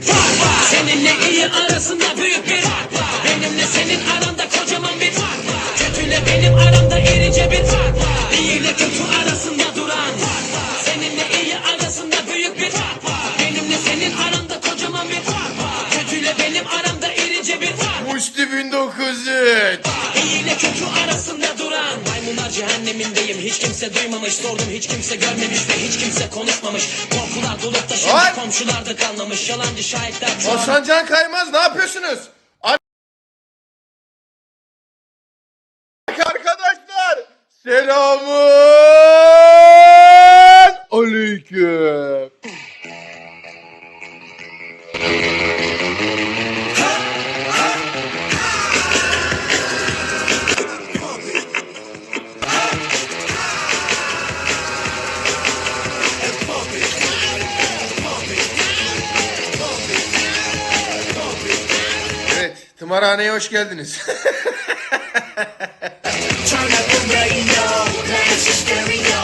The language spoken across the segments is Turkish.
Seninle iyi arasında büyük bir fark var. Benimle senin aranda kocaman bir fark var. Kötüyle benim aramda irice bir fark var. İyi ile kötü arasında cehennemindeyim. Hiç kimse duymamış. Sordum hiç kimse görmemiş ve hiç kimse konuşmamış. Korkular dolup da şimdi Ay! komşularda kalmamış. Yalancı şahitler Hasan Can Kaymaz ne yapıyorsunuz? Ar- Arkadaşlar selamun Evet, tımarhaneye hoş geldiniz.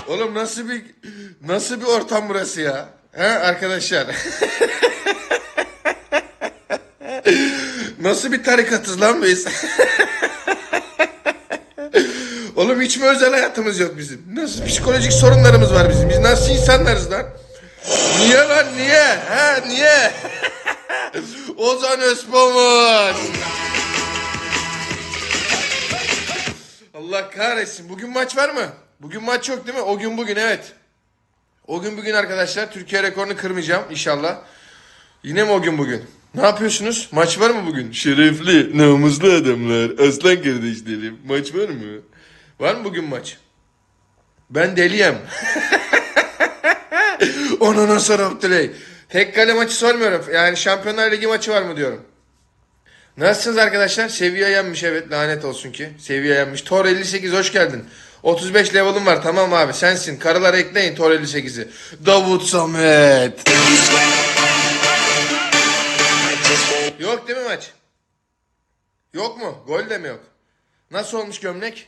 Oğlum nasıl bir nasıl bir ortam burası ya? He arkadaşlar? nasıl bir tarikatız lan biz? Oğlum hiç mi özel hayatımız yok bizim? Nasıl psikolojik sorunlarımız var bizim? Biz nasıl insanlarız lan? Niye lan niye? He niye? Ozan Özpamuk. Allah kahretsin. Bugün maç var mı? Bugün maç yok değil mi? O gün bugün evet. O gün bugün arkadaşlar Türkiye rekorunu kırmayacağım inşallah. Yine mi o gün bugün? Ne yapıyorsunuz? Maç var mı bugün? Şerefli, namuslu adamlar, aslan kardeşlerim. Maç var mı? Var mı bugün maç? Ben deliyim. Nasıl Abdüley? Tek kale maçı sormuyorum. Yani Şampiyonlar Ligi maçı var mı diyorum. Nasılsınız arkadaşlar? Seviye yenmiş evet lanet olsun ki. Seviye yenmiş. Tor 58 hoş geldin. 35 level'ım var tamam abi sensin. Karılar ekleyin Tor 58'i. Davut Samet. Yok değil mi maç? Yok mu? Gol de mi yok? Nasıl olmuş gömlek?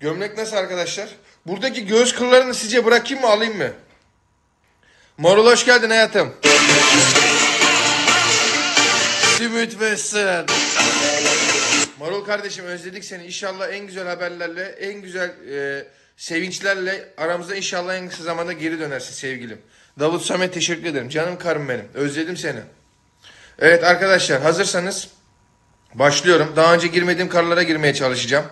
Gömlek nasıl arkadaşlar? Buradaki göğüs kıllarını sizce bırakayım mı alayım mı? Marul hoş geldin hayatım. Simit ve sen. Marul kardeşim özledik seni. İnşallah en güzel haberlerle, en güzel e, sevinçlerle aramıza inşallah en kısa zamanda geri dönersin sevgilim. Davut Samet teşekkür ederim. Canım karım benim. Özledim seni. Evet arkadaşlar hazırsanız başlıyorum. Daha önce girmediğim karlara girmeye çalışacağım.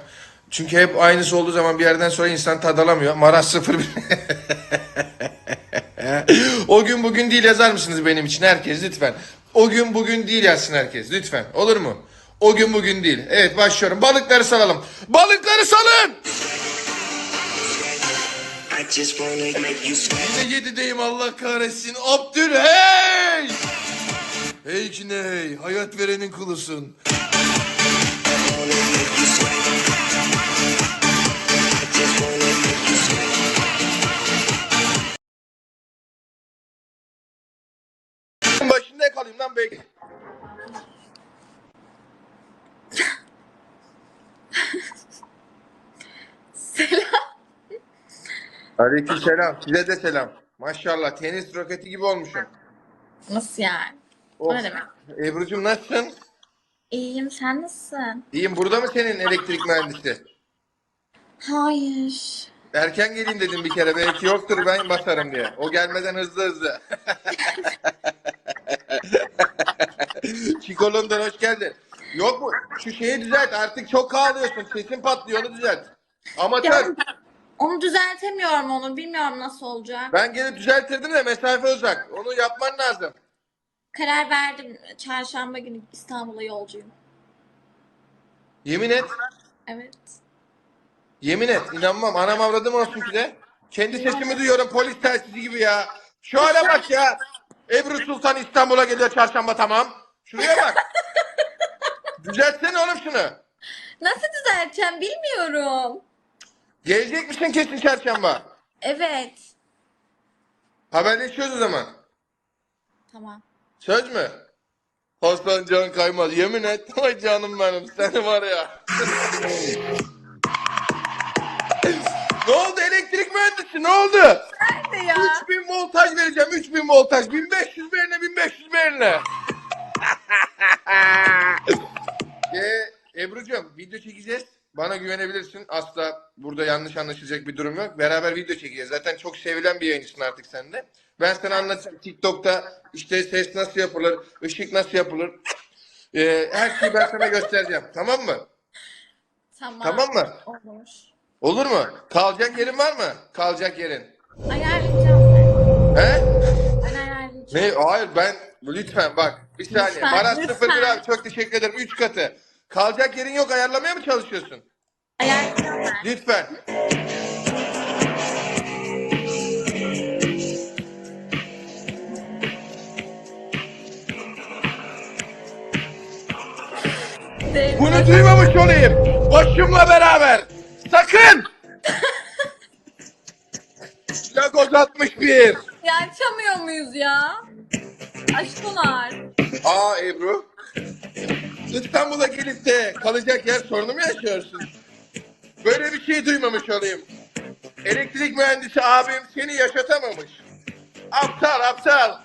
Çünkü hep aynısı olduğu zaman bir yerden sonra insan tad alamıyor. Maraz 01. o gün bugün değil yazar mısınız benim için herkes lütfen. O gün bugün değil yazsın herkes lütfen. Olur mu? O gün bugün değil. Evet başlıyorum. Balıkları salalım. Balıkları salın. Yine yedideyim Allah kahretsin. Abdül hey! Hey Ciney, hayat verenin kulusun. Kalayım lan bekle. Selam. Aleyküm selam. Size de selam. Maşallah tenis roketi gibi olmuşum. Nasıl yani? Of. Ne demek? Ebru'cum nasılsın? İyiyim sen nasılsın? İyiyim. Burada mı senin elektrik mühendisi? Hayır. Erken geleyim dedim bir kere. Belki yoktur ben basarım diye. O gelmeden hızlı hızlı. Chico London hoş geldin. Yok mu? Şu şeyi düzelt. Artık çok ağlıyorsun. Sesin patlıyor. Onu düzelt. Amatör. Ya, onu düzeltemiyorum onu. Bilmiyorum nasıl olacak. Ben gelip düzeltirdim de mesafe uzak. Onu yapman lazım. Karar verdim. Çarşamba günü İstanbul'a yolcuyum. Yemin et. Evet. Yemin et. İnanmam. Anam avradım olsun ki de. Kendi sesimi duyuyorum. Polis telsizi gibi ya. Şu hale bak ya. Ebru Sultan İstanbul'a geliyor çarşamba tamam. Şuraya bak. Düzeltsene oğlum şunu. Nasıl düzelteceğim bilmiyorum. Gelecek misin kesin çarşamba? Evet. Haberleşiyoruz o zaman. Tamam. Söz mü? Hostan can kaymaz. Yemin et. Ay canım benim. Seni var ya. ne oldu? Elektrik mühendisi ne oldu? Nerede ya? 3000 voltaj vereceğim. 3000 voltaj. 1500 verine 1500 verine ee, Ebru'cum video çekeceğiz. Bana güvenebilirsin. Asla burada yanlış anlaşılacak bir durum yok. Beraber video çekeceğiz. Zaten çok sevilen bir yayıncısın artık sen de. Ben sana anlatacağım. TikTok'ta işte ses nasıl yapılır, ışık nasıl yapılır. Ee, her şeyi ben sana göstereceğim. Tamam mı? Tamam. Tamam mı? Olur. Olur mu? Kalacak yerin var mı? Kalacak yerin. Ayarlayacağım ben. He? Ne? Hayır ben lütfen bak bir saniye. Lütfen, Maraz lütfen. 01 abi çok teşekkür ederim. 3 katı. Kalacak yerin yok ayarlamaya mı çalışıyorsun? Ben. Lütfen. Bunu duymamış olayım. Başımla beraber. Sakın. Lagoz 61. Ya açamıyor muyuz ya? Aşkılar. Aa Ebru. İstanbul'a gelip de kalacak yer sorunu mu yaşıyorsun? Böyle bir şey duymamış olayım. Elektrik mühendisi abim seni yaşatamamış. Aptal aptal.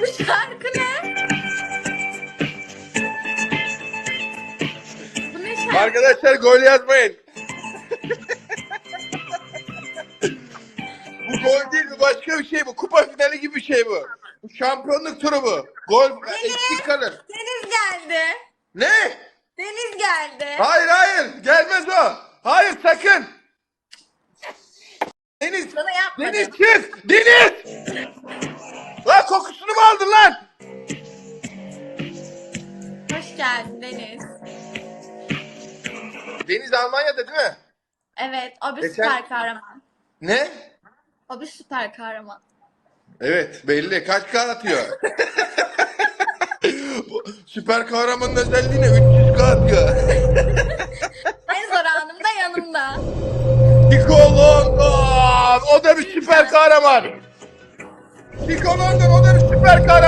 Bu şarkı ne? Bu ne şarkı? Arkadaşlar gol yazmayın. Bu gol değil bu başka bir şey bu. Kupa finali gibi bir şey bu. Bu şampiyonluk turu bu. Gol eksik kalır. Deniz geldi. Ne? Deniz geldi. Hayır hayır gelmez o. Hayır sakın. Deniz. Sana yapmadım. Deniz çık. Deniz. Lan kokusunu mu aldın lan? Hoş geldin Deniz. Deniz Almanya'da değil mi? Evet, o bir Geçen- süper kahraman. Ne? O bir süper kahraman. Evet belli. Kaç K atıyor? Bu Süper kahramanın özelliği ne? 300 K atıyor. En zor anımda yanımda. Chico London. O da bir süper kahraman. Chico London o da bir süper kahraman.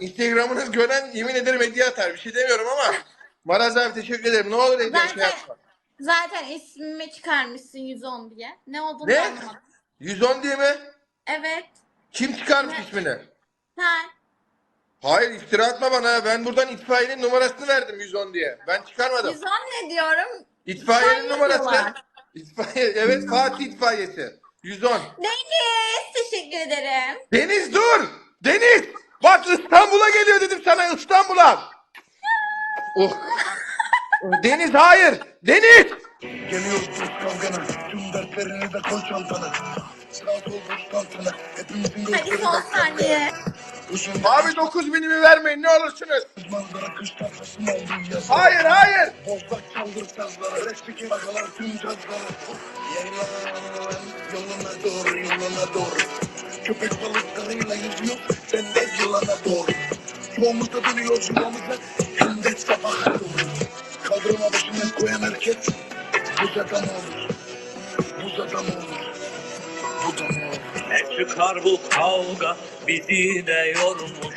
Instagram'ınız gören yemin ederim hediye atar. Bir şey demiyorum ama. Maraz abi teşekkür ederim. Ne olur hediye şey Zaten, yapma. zaten ismimi çıkarmışsın 110 diye. Ne olduğunu Ne? anlamadım. 110 diye mi? Evet. Kim çıkarmış ismini? Sen. Hayır iftira atma bana. Ben buradan itfaiyenin numarasını verdim 110 diye. Ben çıkarmadım. 110 ne diyorum? İtfaiyenin İtfaiye numarası. diyorlar. İtfaiye, evet Fatih itfaiyesi. 110. Deniz teşekkür ederim. Deniz dur! Deniz! Bak İstanbul'a geliyor dedim sana İstanbul'a. Oh. Deniz hayır! Deniz! Geliyoruz biz kavgana Tüm dertlerini de koy çantana Sağ boş kalsana Hepimizin Hadi gözleri son saniye. Abi 9 binimi vermeyin ne olursunuz. manzara kış tatlası mı oldun yaz Hayır hayır! Bozlak çaldır sazlara Reçlik yakalar tüm cazlara Yaylan yoluna doğru yoluna doğru Köpek balıklarıyla yüzüyor Ben de yılana doğru Yuvamızda dönüyoruz yuvamıza Hem de sabaha doğru Kaldırıma başına koyan hareket Bu adam olur Bu adam olur Bu adam olur Ne çıkar bu kavga bizi de yormuş.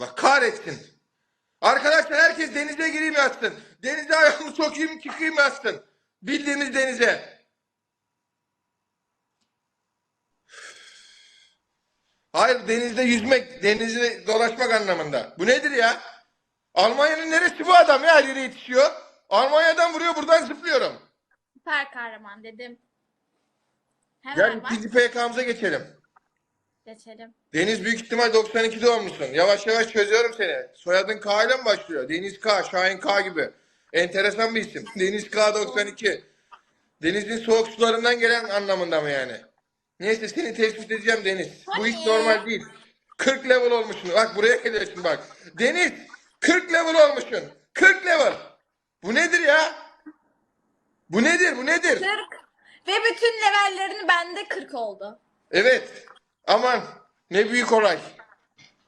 La kahretsin. Arkadaşlar herkes denize gireyim yazsın. Denize ayağımı sokayım çıkayım yazsın. Bildiğimiz denize. Hayır denizde yüzmek, denizde dolaşmak anlamında. Bu nedir ya? Almanya'nın neresi bu adam ya her yere yetişiyor? Almanya'dan vuruyor buradan zıplıyorum. Süper kahraman dedim. Hemen Gel bak. ikinci PK'mıza geçelim. Geçelim. Deniz büyük ihtimal 92 doğumlusun. Yavaş yavaş çözüyorum seni. Soyadın K ile mi başlıyor? Deniz K, Şahin K gibi. Enteresan bir isim. Deniz K92. Denizin soğuk sularından gelen anlamında mı yani? Neyse seni tespit edeceğim Deniz. Bu hiç normal değil. 40 level olmuşsun. Bak buraya geliyorsun bak. Deniz 40 level olmuşsun. 40 level. Bu nedir ya? Bu nedir? Bu nedir? 40. Ve bütün levellerin bende 40 oldu. Evet. Aman ne büyük olay.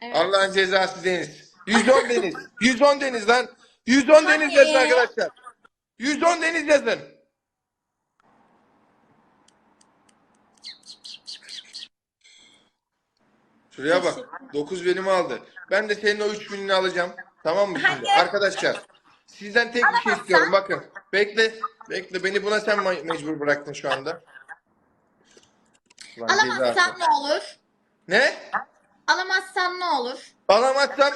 Evet. Allah'ın cezası Deniz. 110 Deniz. 110 Deniz lan. 110 Deniz yazın arkadaşlar. 110 Deniz yazın. Şuraya bak. 9 benim aldı. Ben de senin o 3000'ini alacağım. Tamam mı şimdi? Arkadaşlar. Sizden tek bir şey istiyorum. Bakın. Bekle. Bekle. Beni buna sen me- mecbur bıraktın şu anda. Ulan cezası. Alamazsam ne olur? Ne? Alamazsam ne olur? Alamazsan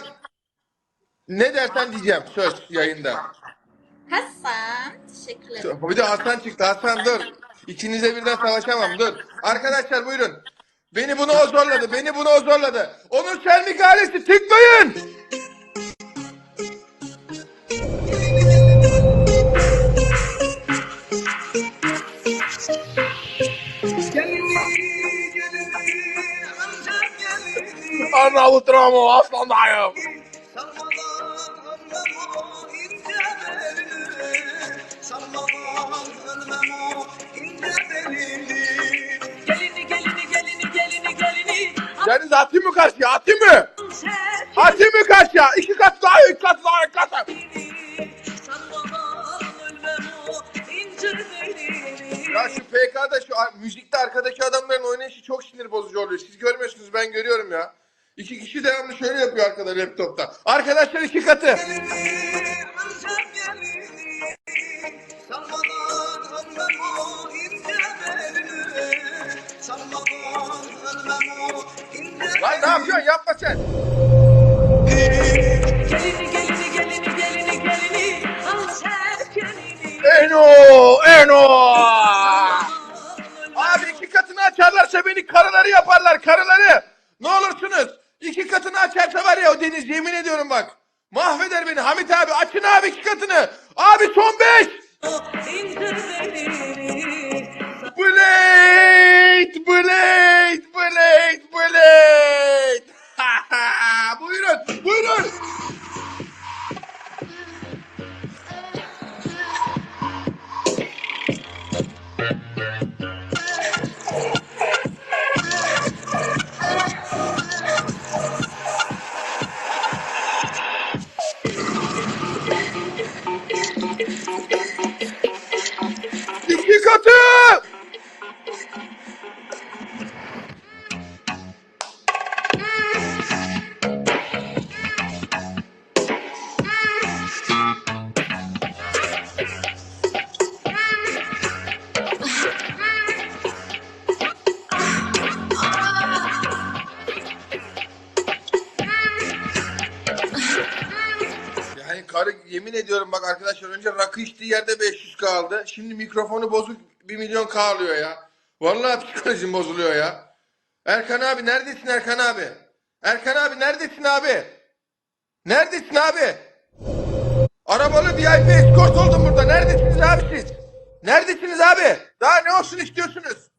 ne dersen diyeceğim söz yayında. Hasan. Teşekkürler. Bir de Hasan çıktı. Hasan dur. İkinize birden savaşamam dur. Arkadaşlar buyurun. Beni buna o zorladı. Beni buna o zorladı. Onun Selmik ailesi tıklayın. Arnavut Ramo aslandayım. Gelini Deniz atayım mı karşıya? Atayım mı? Atayım mı karşıya? İki kat daha, iki kat daha, iki kat Ya şu PK'da şu müzikte arkadaki adamların oynayışı çok sinir bozucu oluyor. Siz görmüyorsunuz ben görüyorum ya. İki kişi devamlı şöyle yapıyor arkada laptopta. Arkadaşlar iki katı. Yapıyorsun? Yapma sen. Eno! Eno! Abi iki katını açarlarsa beni karıları yaparlar karıları. Yerde 500 kaldı. Şimdi mikrofonu bozuk 1 milyon K alıyor ya. Vallahi psikolojim bozuluyor ya. Erkan abi neredesin Erkan abi? Erkan abi neredesin abi? Neredesin abi? Arabalı VIP escort oldum burada. Neredesiniz abi siz? Neredesiniz abi? Daha ne olsun istiyorsunuz?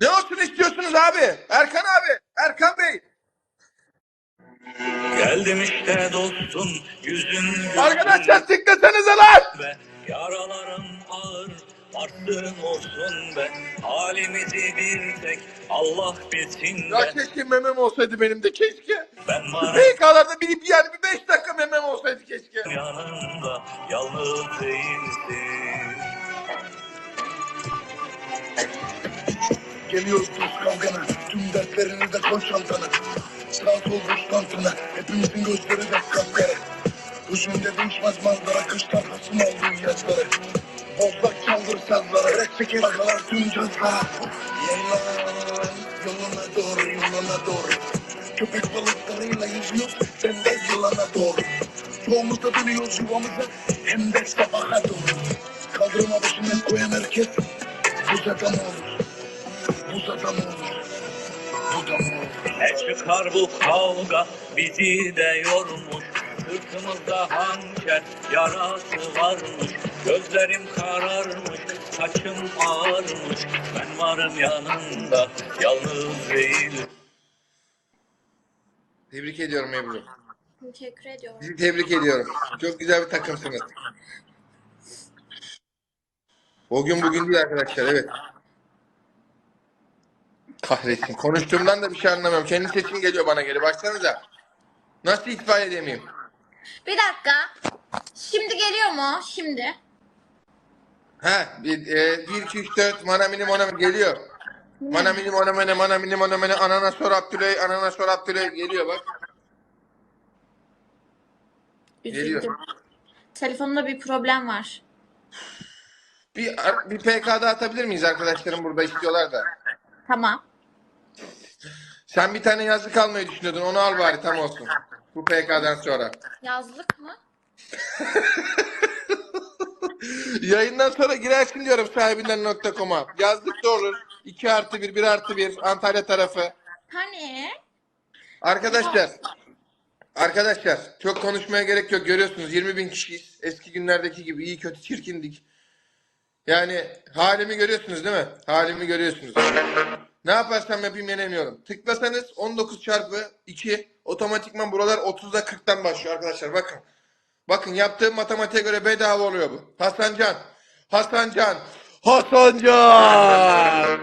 Ne olsun istiyorsunuz abi? Erkan abi, Erkan Bey. Geldim işte dostum yüzün gözün Arkadaşlar tıklasanıza lan. Yaralarım ağır varsın olsun be Halimizi bir tek Allah bilsin Ya be keşke memem olsaydı benim de keşke. Ben varım. PK'larda bir yani bir 5 dakika memem olsaydı keşke. yanında yalnız değilsin. Geliyoruz dost kavgana. Tüm dertlerini de koy çantana Sağ sol boş tantana Hepimizin gözleri de kapkara Üzümde manzara Kış tarlasın olduğu yazları Bozlak çaldır sazlara Rek çeker agalar tüm cazlara Yaylan yoluna doğru yoluna doğru Köpek balıklarıyla yüzüyoruz Ben de yılana doğru Çoğumuz da dönüyoruz yuvamıza Hem de sabaha doğru. Kaldırıma başını koyan herkes. Bu adam olur çıkar bu kavga bizi de yormuş Sırtımızda hançer yarası varmış Gözlerim kararmış Saçım ağarmış Ben varım yanında Yalnız değil Tebrik ediyorum Ebru. Teşekkür ediyorum. Sizi tebrik ediyorum. Çok güzel bir takımsınız. O gün bugün değil arkadaşlar evet. Kahretsin. Konuştuğumdan da bir şey anlamıyorum. Kendi sesim geliyor bana geri. Baksanıza. Nasıl itfaiye edemeyim? Bir dakika. Şimdi geliyor mu? Şimdi. Ha, bir, e, 1, 2, 3, 4, manamini manamini geliyor. Manamini manamini manamini manamini ananas sor Abdüley, ananas sor Abdüley geliyor bak. Geliyor. Üzüldüm. Telefonumda bir problem var. Bir, bir PK daha atabilir miyiz arkadaşlarım burada istiyorlar da. Tamam. Sen bir tane yazlık almayı düşünüyordun onu al bari tam olsun. Bu PK'dan sonra. Yazlık mı? Yayından sonra girersin diyorum sahibinden.com'a. Yazlık da olur. 2 artı 1, 1 artı 1 Antalya tarafı. Hani? Arkadaşlar, arkadaşlar çok konuşmaya gerek yok. Görüyorsunuz 20 bin kişiyiz. Eski günlerdeki gibi iyi kötü çirkindik. Yani halimi görüyorsunuz değil mi? Halimi görüyorsunuz. Ne yaparsam yapayım yenemiyorum. Tıklasanız 19 çarpı 2 otomatikman buralar 30'da 40'tan başlıyor arkadaşlar bakın. Bakın yaptığım matematiğe göre bedava oluyor bu. Hasancan. Hasancan. Hasancan.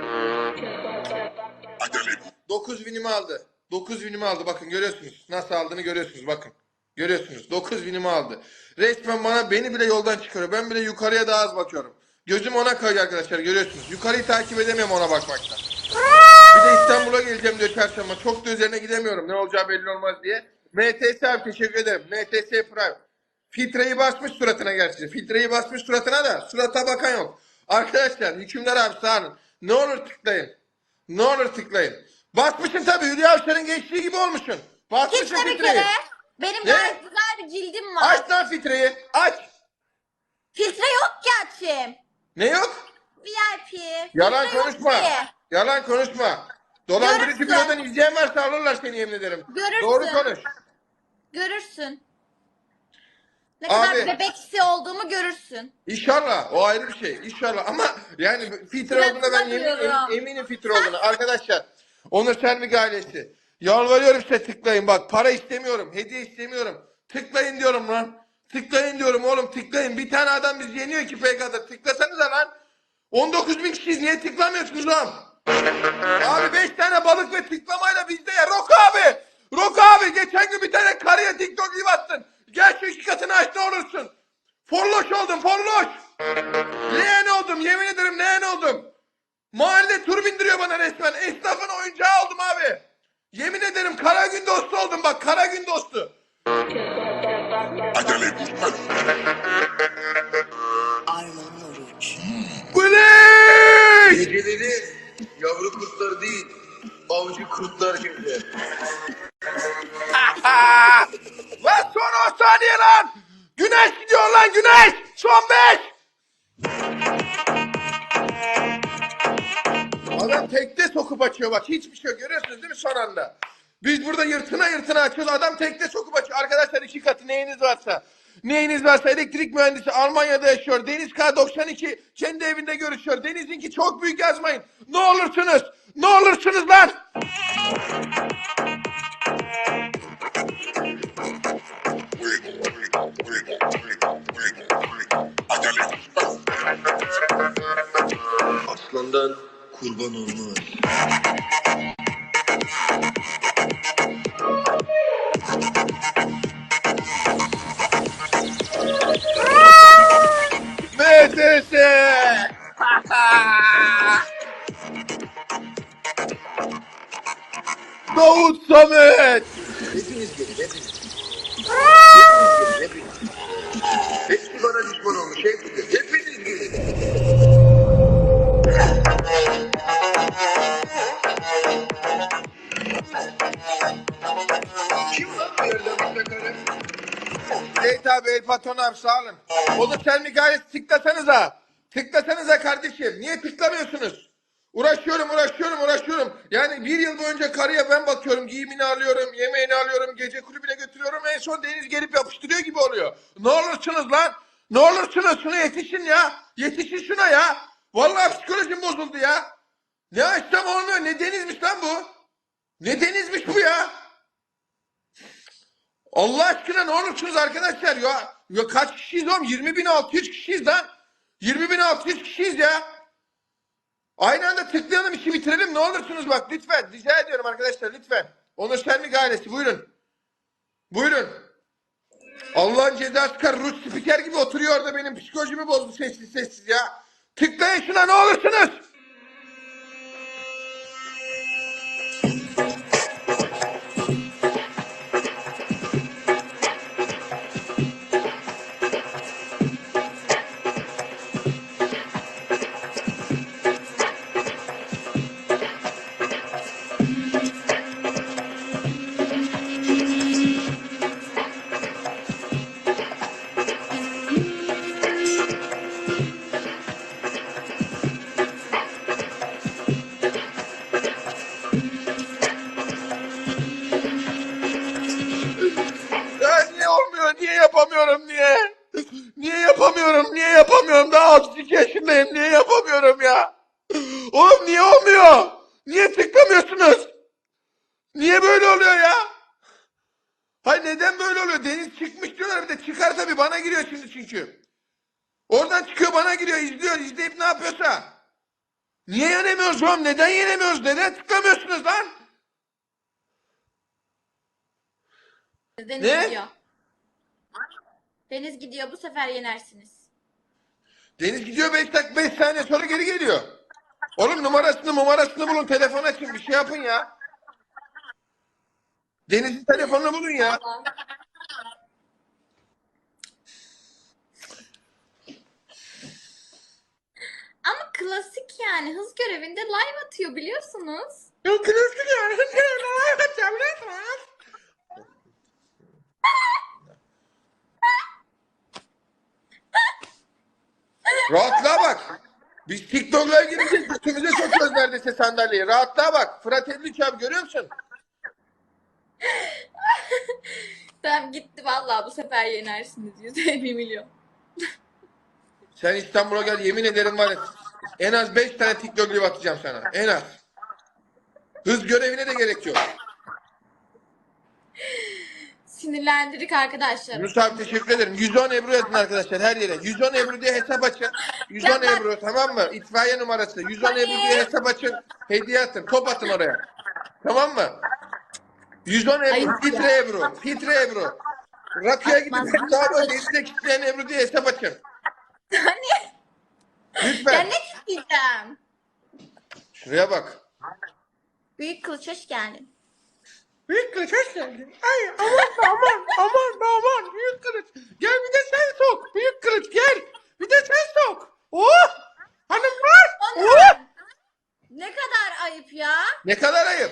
9 binimi aldı. 9 binimi aldı. Bakın görüyorsunuz. Nasıl aldığını görüyorsunuz. Bakın. Görüyorsunuz. 9 binimi aldı. Resmen bana beni bile yoldan çıkarıyor. Ben bile yukarıya daha az bakıyorum. Gözüm ona kayıyor arkadaşlar. Görüyorsunuz. Yukarıyı takip edemiyorum ona bakmaktan. Bir de İstanbul'a geleceğim diyor çarşamba. Çok da üzerine gidemiyorum. Ne olacağı belli olmaz diye. MTS abi teşekkür ederim. MTS Prime. Filtreyi basmış suratına gerçi. Filtreyi basmış suratına da surata bakan yok. Arkadaşlar hükümler abi sağ. Ne olur tıklayın. Ne olur tıklayın. Basmışsın tabii Hülya Avşar'ın geçtiği gibi olmuşsun. Basmışsın bir filtreyi. kere. Benim Ne? gayet güzel bir cildim var. Aç lan filtreyi. Aç. Filtre yok ki açayım. Ne yok? VIP. Yalan konuşma. Yalan konuşma. Dolandırıcı Görürsün. bürodan izleyen varsa alırlar seni yemin ederim. Görürsün. Doğru konuş. Görürsün. Ne Abi. kadar bebeksi olduğumu görürsün. İnşallah o ayrı bir şey. İnşallah ama yani filtre olduğuna ben yemin, diyorum. em- eminim filtre olduğuna. Arkadaşlar Onur Selmik ailesi. Yalvarıyorum size tıklayın bak para istemiyorum. Hediye istemiyorum. Tıklayın diyorum lan. Tıklayın diyorum oğlum tıklayın. Bir tane adam bizi yeniyor ki PK'da. Tıklasanıza lan. 19 bin kişiyiz niye tıklamıyorsunuz lan? Abi 5 tane balık ve tıklamayla bizde ya. Rok abi. Rok abi geçen gün bir tane karıya TikTok gibi attın. Gel şu iki katını aç ne olursun. Forloş oldum forloş. Leğen oldum yemin ederim leğen oldum. Mahalle tur bindiriyor bana resmen. Esnafın oyuncağı oldum abi. Yemin ederim kara gün dostu oldum bak kara gün dostu. Arman Oruç. Blink! Geceleri yavru kurtlar değil, avcı kurtlar gibi. Lan son 10 saniye lan. Güneş gidiyor lan güneş. Son 5. Adam tekte sokup açıyor bak hiçbir şey görüyorsunuz değil mi son anda? Biz burada yırtına yırtına açıyoruz adam tekte sokup açıyor. Arkadaşlar iki katı neyiniz varsa. Neyiniz varsa elektrik mühendisi Almanya'da yaşıyor. Deniz K92 kendi evinde görüşüyor. Deniz'inki çok büyük yazmayın. Ne olursunuz. Ne olursunuz lan. Aslandan kurban olmaz. MSS. Davut Samet. El patron abi sağ olun. Oğlum sen mi gayet tıklasanıza. Tıklasanıza kardeşim. Niye tıklamıyorsunuz? Uğraşıyorum, uğraşıyorum, uğraşıyorum. Yani bir yıl boyunca karıya ben bakıyorum. Giyimini alıyorum, yemeğini alıyorum, gece kulübüne götürüyorum. En son Deniz gelip yapıştırıyor gibi oluyor. Ne olursunuz lan? Ne olursunuz şuna yetişin ya. Yetişin şuna ya. Vallahi psikolojim bozuldu ya. Ne açsam olmuyor. Ne denizmiş lan bu? Ne denizmiş bu ya? Allah aşkına ne olursunuz arkadaşlar ya. Ya kaç kişiyiz oğlum? 20.600 kişiyiz lan. 20.600 kişiyiz ya. Aynı anda tıklayalım işi bitirelim ne olursunuz bak lütfen. Rica ediyorum arkadaşlar lütfen. Onur Şenlik ailesi buyurun. Buyurun. Allah'ın cezası kar Rus spiker gibi oturuyor orada benim psikolojimi bozdu sessiz sessiz ya. Tıklayın şuna ne olursunuz. Yapamıyorum niye? Niye yapamıyorum? Niye yapamıyorum? Daha 32 yaşındayım. Niye yapamıyorum ya? Oğlum niye olmuyor? Niye tıklamıyorsunuz? Niye böyle oluyor ya? Hayır neden böyle oluyor? Deniz çıkmış diyorlar bir de çıkar tabii bana giriyor şimdi çünkü. Oradan çıkıyor bana giriyor izliyor izleyip ne yapıyorsa. Niye yenemiyoruz oğlum? Neden yenemiyoruz? Neden tıklamıyorsunuz lan? Deniz Ne? gidiyor. Deniz gidiyor bu sefer yenersiniz. Deniz gidiyor 5 dakika 5 saniye sonra geri geliyor. Oğlum numarasını numarasını bulun telefon açın bir şey yapın ya. Deniz'in telefonunu bulun ya. Ama klasik yani hız görevinde live atıyor biliyorsunuz. Yok klasik yani. Ne yapacağım lütfen. Rahatlığa bak. Biz TikTok'la gireceğiz. Üstümüze sokuyoruz neredeyse sandalyeyi. Rahatlığa bak. Fırat Edliç abi görüyor musun? Tamam gitti vallahi bu sefer yenersiniz. Yüzde bir milyon. Sen İstanbul'a gel yemin ederim var ya. En az 5 tane TikTok live atacağım sana. En az. Hız görevine de gerek yok. Sinirlendirdik arkadaşlar. Yunus abi teşekkür ederim. 110 Ebru yazın arkadaşlar her yere. 110 Ebru diye hesap açın. 110 Ya ben- Ebru tamam mı? İtfaiye numarası. 110 Ebru diye hesap açın. Hediye atın. Top atın oraya. Tamam mı? 110 Ebru. Ayıp Fitre. Ebru. Fitre Ebru. Rakıya gidip Atmaz. hesabı denizde kitleyen Ebru diye hesap açın. Hani? Ya Lütfen. ne isteyeceğim? Şuraya bak. Büyük kılıç hoş geldin. Büyük kılıç hoş geldin. Ay aman aman aman aman büyük kılıç. Gel bir de sen sok. Büyük kılıç gel. Bir de sen sok. Oh! Hanımlar. Oh! Ne kadar ayıp ya. Ne kadar ayıp.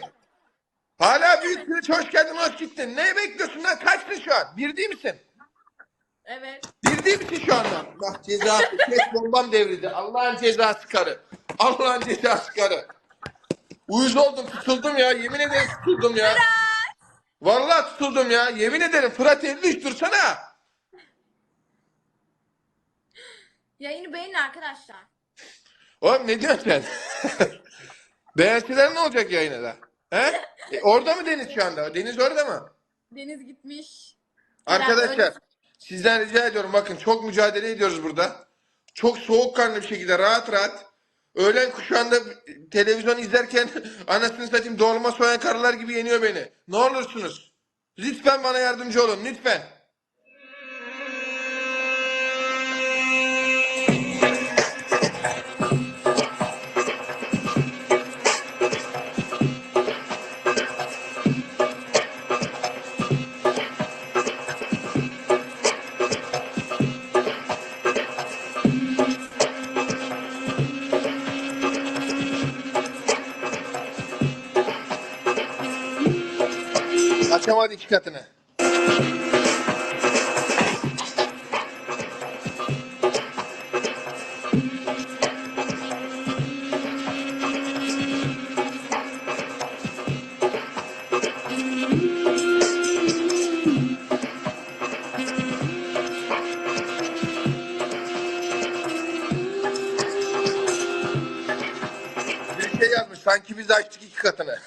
Hala büyük kılıç hoş geldin hoş gittin. Ne bekliyorsun lan? Kaçtın şu an? Bir değil misin? Evet. Bir değil misin şu anda? Bak cezası. Kes bombam devrildi. Allah'ın cezası karı. Allah'ın cezası karı. Uyuz oldum tutuldum ya. Yemin ederim tutuldum ya. Vallahi tutuldum ya. Yemin ederim Fırat 53 dursana. Yayını beğenin arkadaşlar. Oğlum ne diyorsun sen? Beğenseler ne olacak yayına da? He? E, orada mı Deniz şu anda? Deniz orada mı? Deniz gitmiş. Arkadaşlar öyle- sizden rica ediyorum bakın çok mücadele ediyoruz burada. Çok soğukkanlı bir şekilde rahat rahat. Öğlen kuşağında televizyon izlerken anasını satayım dolma soyan karılar gibi yeniyor beni. Ne olursunuz. Lütfen bana yardımcı olun lütfen. iki katını. Şey sanki biz açtık iki katını.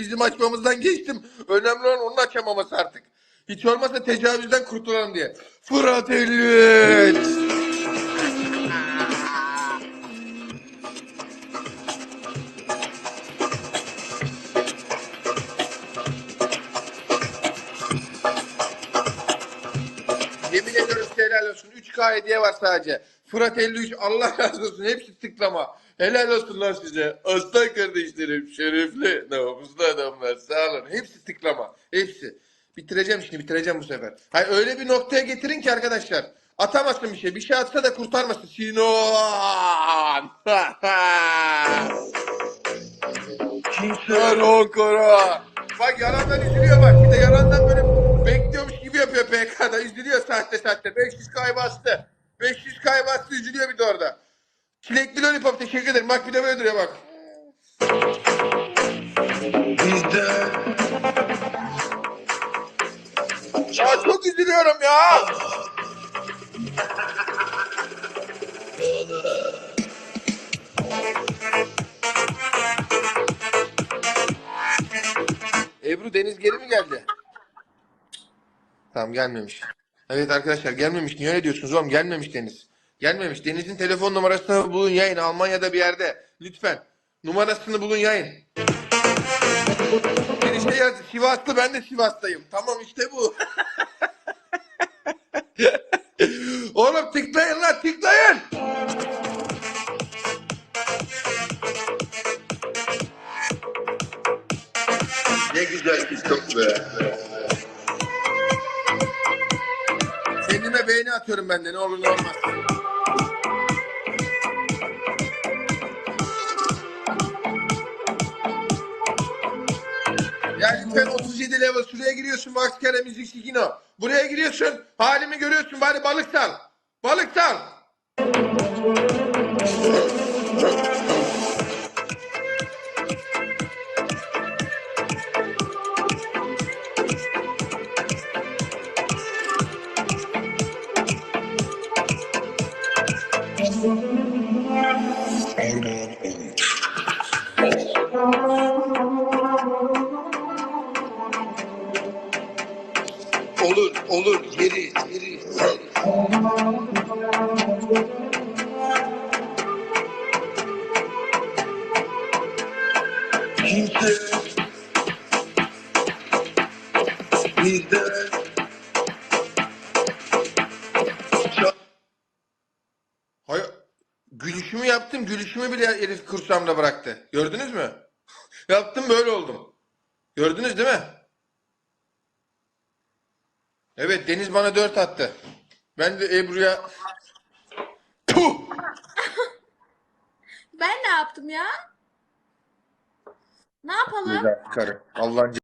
Bizim açmamızdan geçtim. Önemli olan onun açamaması artık. Hiç olmazsa tecavüzden kurtulalım diye. Fırat 53. Yemin ediyorum helal olsun. 3K hediye var sadece. Fırat 53 Allah razı olsun. Hepsi tıklama. Helal olsun lan size. Aslan kardeşlerim. Şerefli. Namuslu adamlar. Sağ olun. Hepsi tıklama. Hepsi. Bitireceğim şimdi. Bitireceğim bu sefer. Hayır öyle bir noktaya getirin ki arkadaşlar. Atamasın bir şey. Bir şey atsa da kurtarmasın. Sinan. Sinan Kara. Bak yalandan üzülüyor bak. Bir de yalandan böyle bekliyormuş gibi yapıyor PK'da. Üzülüyor sahte sahte. 500 kay bastı. 500 kay bastı üzülüyor bir de orada. Çilekli lollipop teşekkür ederim. Bak bir de böyle duruyor bak. Bizde Ya çok üzülüyorum ya. Ebru Deniz geri mi geldi? Tamam gelmemiş. Evet arkadaşlar gelmemiş. Niye öyle diyorsunuz oğlum? Gelmemiş Deniz. Gelmemiş. Deniz'in telefon numarasını bulun yayın. Almanya'da bir yerde. Lütfen. Numarasını bulun yayın. Bir şey yaz. Sivaslı ben de Sivas'tayım. Tamam işte bu. Oğlum tıklayın lan tıklayın. Ne güzel TikTok be. Kendime beğeni atıyorum ben de ne olur ne olmaz. Lütfen 37 level şuraya giriyorsun Max Kere Müzik Sigino. Buraya giriyorsun halimi görüyorsun bari balık sal. Balık sal. olur olur yeri yeri. Kimse bizde Hayır. Gülüşümü yaptım. Gülüşümü bile herif kursamda bıraktı. Gördünüz mü? Yaptım böyle oldum. Gördünüz değil mi? Evet Deniz bana dört attı. Ben de Ebru'ya... Puh! Ben ne yaptım ya? Ne yapalım? Güzel karı. Allah'ın